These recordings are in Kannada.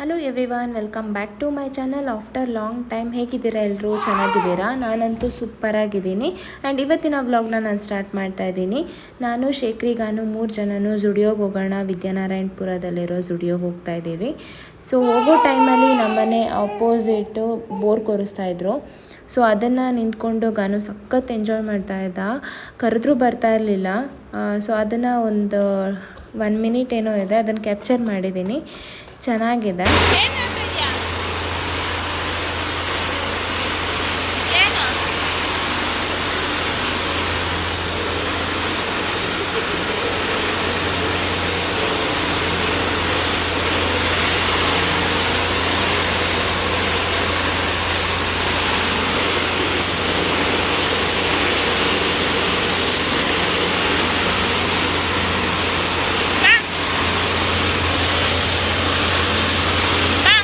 Hello everyone welcome back to my channel after long time ಹೇಗಿದ್ದೀರಾ ಎಲ್ಲರೂ ಚೆನ್ನಾಗಿದ್ದೀರಾ? ನಾನಂತೂ ಸೂಪರಾಗಿದ್ದೀನಿ ಆ್ಯಂಡ್ ಇವತ್ತಿನ ವ್ಲಾಗ್ನ ನಾನು ಸ್ಟಾರ್ಟ್ ಮಾಡ್ತಾ ಇದ್ದೀನಿ. ನಾನು ಶೇಖ್ರಿಗಾನು ಮೂರು ಜನನು ಜುಡಿಯೋಗೆ ಹೋಗೋಣ. ವಿದ್ಯಾನಾರಾಯಣಪುರದಲ್ಲಿರೋ ಜುಡಿಯೋಗೆ ಹೋಗ್ತಾ ಇದ್ದೀವಿ. ಸೊ ಹೋಗೋ ಟೈಮಲ್ಲಿ ನಮ್ಮನೆ ಅಪೋಸಿಟು ಬೋರ್ ಕೊರಿಸ್ತಾ ಸೊ ಅದನ್ನು ನಿಂತ್ಕೊಂಡು ಗಾನು ಸಖತ್ ಎಂಜಾಯ್ ಮಾಡ್ತಾ ಇದ್ದ. ಕರೆದ್ರೂ ಬರ್ತಾ ಇರಲಿಲ್ಲ. ಸೊ ಅದನ್ನು ಒಂದು ಒನ್ ಮಿನಿಟ್ ಏನೋ ಇದೆ, ಅದನ್ನು ಕ್ಯಾಪ್ಚರ್ ಮಾಡಿದ್ದೀನಿ. ಚೆನ್ನಾಗಿದೆ ಏನ್ ಮಾಡ್ತಾ ಇದ್ಯಾ? ಏನು? ಬಾ. ಬಾ.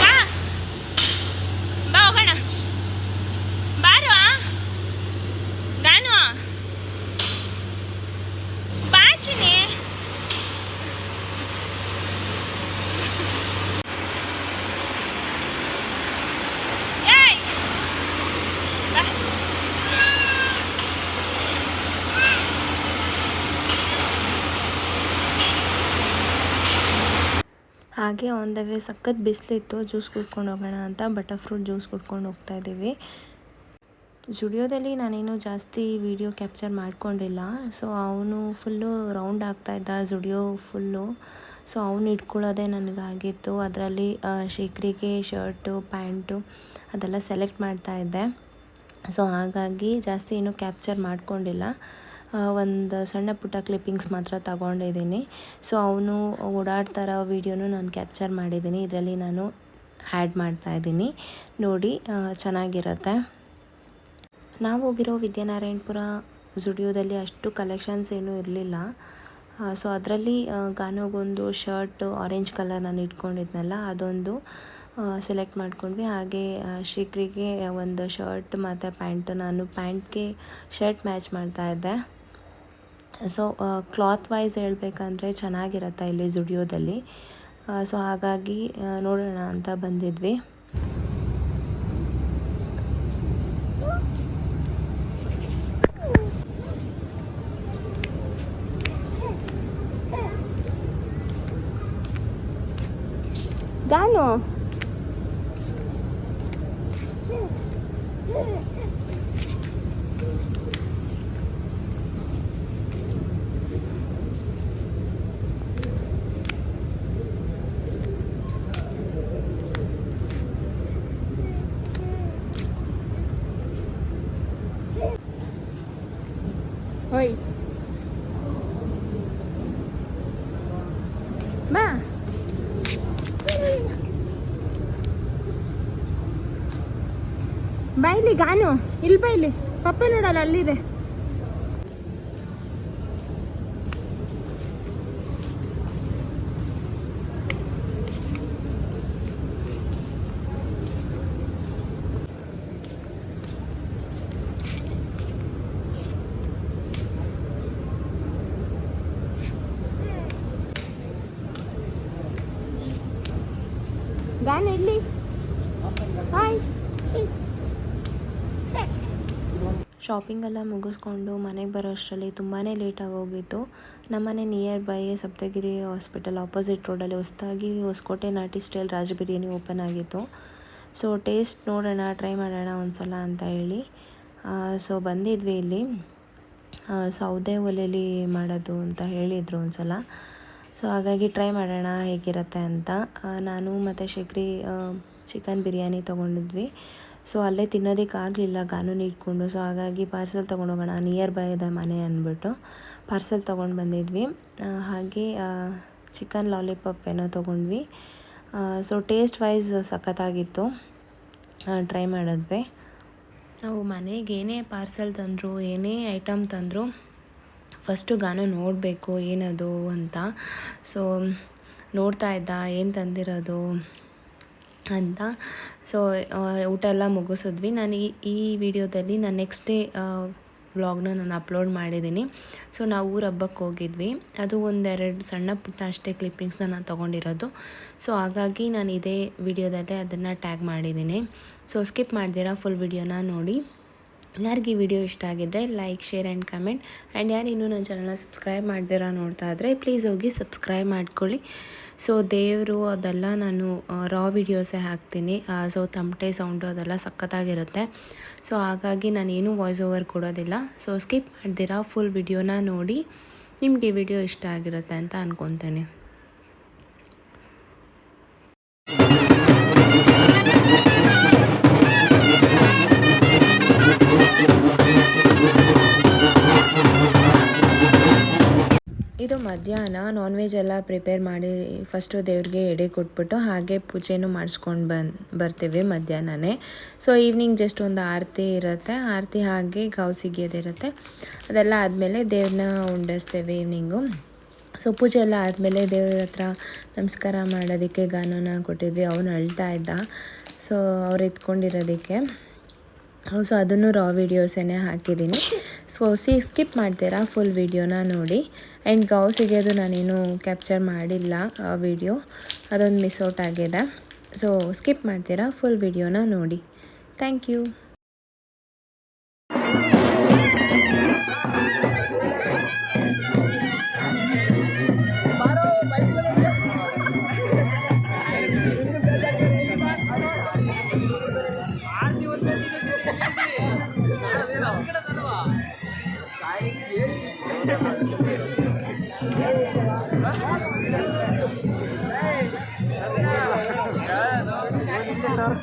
ಬಾ. ಬಾ ಹೋಗೋಣ ಬಾರು ಗಾನು ಬಾ ಚಿನಿ ಏಯ್ ಬಾ ಹಾಗೆ ಆನ್ ದ ವೇ ಸಖತ್ ಬಿಸಿಲಿತ್ತು ಜ್ಯೂಸ್ ಕುಡ್ಕೊಂಡು ಹೋಗೋಣ ಅಂತ ಬಟರ್ ಫ್ರೂಟ್ ಜ್ಯೂಸ್ ಕುಡ್ಕೊಂಡು ಹೋಗ್ತಾ ಇದ್ದೀವಿ. ಜುಡಿಯೋದಲ್ಲಿ ನಾನೇನು ಜಾಸ್ತಿ ವಿಡಿಯೋ ಕ್ಯಾಪ್ಚರ್ ಮಾಡ್ಕೊಂಡಿಲ್ಲ. ಸೊ ಅವನು ಫುಲ್ಲು ರೌಂಡ್ ಆಗ್ತಾಯಿದ್ದ ಜುಡಿಯೋ ಫುಲ್ಲು ಸೊ ಅವನು ಇಟ್ಕೊಳ್ಳೋದೇ ನನಗಾಗಿತ್ತು. ಅದರಲ್ಲಿ ಶೇಖರಿಗೆ ಶರ್ಟು ಪ್ಯಾಂಟು ಅದೆಲ್ಲ ಸೆಲೆಕ್ಟ್ ಮಾಡ್ತಾ ಇದ್ದೆ. ಸೊ ಹಾಗಾಗಿ ಜಾಸ್ತಿ ಏನೂ ಕ್ಯಾಪ್ಚರ್ ಮಾಡ್ಕೊಂಡಿಲ್ಲ. ಒಂದು ಸಣ್ಣ ಪುಟ್ಟ ಕ್ಲಿಪ್ಪಿಂಗ್ಸ್ ಮಾತ್ರ ತಗೊಂಡಿದ್ದೀನಿ. ಸೊ ಅವನು ಓಡಾಡ್ತಾರ ವೀಡಿಯೋನು ನಾನು ಕ್ಯಾಪ್ಚರ್ ಮಾಡಿದ್ದೀನಿ. ಇದರಲ್ಲಿ ನಾನು ಆ್ಯಡ್ ಮಾಡ್ತಾ ಇದ್ದೀನಿ. ನೋಡಿ ಚೆನ್ನಾಗಿರುತ್ತೆ. ನಾವು ಹೋಗಿರೋ ವಿದ್ಯಾನಾರಾಯಣಪುರ ಜುಡಿಯೋದಲ್ಲಿ ಅಷ್ಟು ಕಲೆಕ್ಷನ್ಸ್ ಏನೂ ಇರಲಿಲ್ಲ. ಸೊ ಅದರಲ್ಲಿ ಗಾನೋಗೊಂದು ಶರ್ಟ್ ಆರೆಂಜ್ ಕಲರ್ ನಾನು ಇಟ್ಕೊಂಡಿದ್ನಲ್ಲ, ಅದೊಂದು ಸೆಲೆಕ್ಟ್ ಮಾಡ್ಕೊಂಡ್ವಿ. ಹಾಗೆ ಶಿಖ್ರಿಗೆ ಒಂದು ಶರ್ಟ್ ಮತ್ತು ಪ್ಯಾಂಟ್, ನಾನು ಪ್ಯಾಂಟ್ಗೆ ಶರ್ಟ್ ಮ್ಯಾಚ್ ಮಾಡ್ತಾ ಇದ್ದೆ. ಸೊ ಕ್ಲಾತ್ ವೈಸ್ ಹೇಳಬೇಕಂದ್ರೆ ಚೆನ್ನಾಗಿರುತ್ತೆ ಇಲ್ಲಿ ಜುಡಿಯೋದಲ್ಲಿ ಸೊ ಹಾಗಾಗಿ ಆ, ನೋಡೋಣ ಅಂತ ಬಂದಿದ್ವಿ ಗಾನು ಓಯ್ ಬಾ. ಇಲ್ಲಿ ಗಾನು. ಇಲ್ಲಿ ಬಾ ಇಲ್ಲಿ. ಪಪ್ಪ ನೋಡಲ್ಲ ಅಲ್ಲಿದೆ. ಗಾನು ಇಲ್ಲಿ ಹಾಯ್ ಮುಗಿಸ್ಕೊಂಡು ಮನೆಗೆ ಬರೋ ಅಷ್ಟರಲ್ಲಿ ತುಂಬಾ ಲೇಟಾಗಿ ಹೋಗಿತ್ತು ನಮ್ಮನೆ near by Saptagiri hospital opposite ರೋಡಲ್ಲಿ ಹೊಸ್ದಾಗಿ ಹೊಸಕೋಟೆ ನಾಟಿ ಸ್ಟೈಲ್ ರಾಜ ಬಿರಿಯಾನಿ ಓಪನ್ ಆಗಿತ್ತು. ಸೊ ಟೇಸ್ಟ್ ನೋಡೋಣ ಟ್ರೈ ಮಾಡೋಣ ಒಂದ್ಸಲ ಅಂತ ಹೇಳಿ. ಸೊ ಬಂದಿದ್ವಿ ಇಲ್ಲಿ. ಸೌದೆ ಒಲೆಯಲ್ಲಿ ಮಾಡೋದು ಅಂತ ಹೇಳಿದರು ಒಂದ್ಸಲ. ಸೊ ಹಾಗಾಗಿ ಟ್ರೈ ಮಾಡೋಣ ಹೇಗಿರುತ್ತೆ ಅಂತ. ನಾನು ಮತ್ತು ಶೇಖ್ರಿ ಚಿಕನ್ ಬಿರಿಯಾನಿ ತೊಗೊಂಡಿದ್ವಿ. ಸೊ ಅಲ್ಲೇ ತಿನ್ನೋದಕ್ಕಾಗಲಿಲ್ಲ ಕಾನೂನು ಇಟ್ಕೊಂಡು. ಸೊ ಹಾಗಾಗಿ ಪಾರ್ಸೆಲ್ ತೊಗೊಂಡೋಗೋಣ ನಿಯರ್ ಬೈ ಇದೆ ಮನೆ ಅಂದ್ಬಿಟ್ಟು ಪಾರ್ಸೆಲ್ ತೊಗೊಂಡು ಬಂದಿದ್ವಿ. ಹಾಗೆ ಚಿಕನ್ ಲಾಲಿಪಾಪ್ ಏನೋ ತೊಗೊಂಡ್ವಿ. ಸೊ ಟೇಸ್ಟ್ ವೈಸ್ ಸಖತ್ತಾಗಿತ್ತು. ಟ್ರೈ ಮಾಡಿದ್ವಿ. ನಾವು ಮನೆಗೆ ಏನೇ ಪಾರ್ಸೆಲ್ ತಂದರು, ಏನೇ ಐಟಮ್ ತಂದರು ಫಸ್ಟು ಗಾನ ನೋಡಬೇಕು ಏನದು ಅಂತ. ಸೊ ನೋಡ್ತಾ ಇದ್ದ, ಏನು ತಂದಿರೋದು ಅಂತ. ಸೊ ಊಟ ಎಲ್ಲ ಮುಗಿಸಿದ್ವಿ. ನಾನು ಈ ವಿಡಿಯೋದಲ್ಲಿ ನಾನು ನೆಕ್ಸ್ಟ್ ಡೇ ವ್ಲಾಗ್ನ ನಾನು ಅಪ್ಲೋಡ್ ಮಾಡಿದ್ದೀನಿ. ಸೊ ನಾವು ಊರ ಹಬ್ಬಕ್ಕೆ ಹೋಗಿದ್ವಿ. ಅದು ಒಂದೆರಡು ಸಣ್ಣ ಪುಟ್ಟ ಅಷ್ಟೇ ಕ್ಲಿಪ್ಪಿಂಗ್ಸ್ನ ನಾನು ತೊಗೊಂಡಿರೋದು. ಸೊ ಹಾಗಾಗಿ ನಾನು ಇದೇ ವಿಡಿಯೋದಲ್ಲೇ ಅದನ್ನು ಟ್ಯಾಗ್ ಮಾಡಿದ್ದೀನಿ. ಸೊ ಸ್ಕಿಪ್ ಮಾಡ್ದಿರಾ ಫುಲ್ ವಿಡಿಯೋನ ನೋಡಿ. ಯಾರಿಗೆ ಈ ವಿಡಿಯೋ ಇಷ್ಟ ಆಗಿದ್ದರೆ like, share and comment. And ಯಾರು ಇನ್ನೂ ನನ್ನ ಚಾನಲ್ನ ಸಬ್ಸ್ಕ್ರೈಬ್ ಮಾಡ್ದಿರಾ ನೋಡ್ತಾ ಇದ್ದರೆ ಪ್ಲೀಸ್ ಹೋಗಿ ಸಬ್ಸ್ಕ್ರೈಬ್ ಮಾಡ್ಕೊಳ್ಳಿ. ಸೊ ದೇವರು ಅದೆಲ್ಲ ನಾನು ರಾ ವಿಡಿಯೋಸೇ ಹಾಕ್ತೀನಿ. ಸೊ ತಮಟೆ ಸೌಂಡು ಅದೆಲ್ಲ ಸಖತ್ತಾಗಿರುತ್ತೆ. ಸೊ ಹಾಗಾಗಿ ನಾನೇನು ವಾಯ್ಸ್ ಓವರ್ ಕೊಡೋದಿಲ್ಲ. ಸೊ ಸ್ಕಿಪ್ ಮಾಡ್ದಿರಾ ಫುಲ್ ವಿಡಿಯೋನ ನೋಡಿ ನಿಮಗೆ ವಿಡಿಯೋ ಇಷ್ಟ ಆಗಿರುತ್ತೆ ಅಂತ ಅನ್ಕೊತೇನೆ. ಮಧ್ಯಾಹ್ನ ನಾನ್ ವೆಜ್ ಎಲ್ಲ ಪ್ರಿಪೇರ್ ಮಾಡಿ ಫಸ್ಟು ದೇವ್ರಿಗೆ ಎಡೆ ಕೊಟ್ಬಿಟ್ಟು ಹಾಗೆ ಪೂಜೆನೂ ಮಾಡಿಸ್ಕೊಂಡು ಬನ್ ಬರ್ತೀವಿ ಮಧ್ಯಾಹ್ನನೇ. ಸೊ ಈವ್ನಿಂಗ್ ಜಸ್ಟ್ ಒಂದು ಆರತಿ ಇರುತ್ತೆ. ಆರತಿ ಹಾಗೆ ಗಾವು ಸಿಗಿಯೋದಿರುತ್ತೆ ಅದೆಲ್ಲ ಆದಮೇಲೆ ದೇವ್ರನ್ನ ಉಂಡಿಸ್ತೇವೆ ಈವ್ನಿಂಗು ಸೊ ಪೂಜೆ ಎಲ್ಲ ಆದಮೇಲೆ ದೇವ್ರ ಹತ್ರ ನಮಸ್ಕಾರ ಮಾಡೋದಕ್ಕೆ ಗಾನನ ಕೊಟ್ಟಿದ್ವಿ. ಅವನು ಅಳ್ತಾ ಇದ್ದ. ಸೊ ಅವ್ರು ಎತ್ಕೊಂಡಿರೋದಕ್ಕೆ. ಸೊ ಅದನ್ನು ರಾ ವೀಡಿಯೋಸೇ ಹಾಕಿದ್ದೀನಿ. ಸೊ ಸಿ ಸ್ಕಿಪ್ ಮಾಡ್ತೀರಾ ಫುಲ್ ವೀಡಿಯೋನ ನೋಡಿ. ಆ್ಯಂಡ್ ಗೌಸಿಗೆ ಅದು ನಾನೇನು ಕ್ಯಾಪ್ಚರ್ ಮಾಡಿಲ್ಲ ವಿಡಿಯೋ ಅದೊಂದು ಮಿಸ್ ಔಟ್ ಆಗಿದೆ. ಸೊ ಸ್ಕಿಪ್ ಮಾಡ್ತೀರಾ ಫುಲ್ ವಿಡಿಯೋನ ನೋಡಿ. Thank you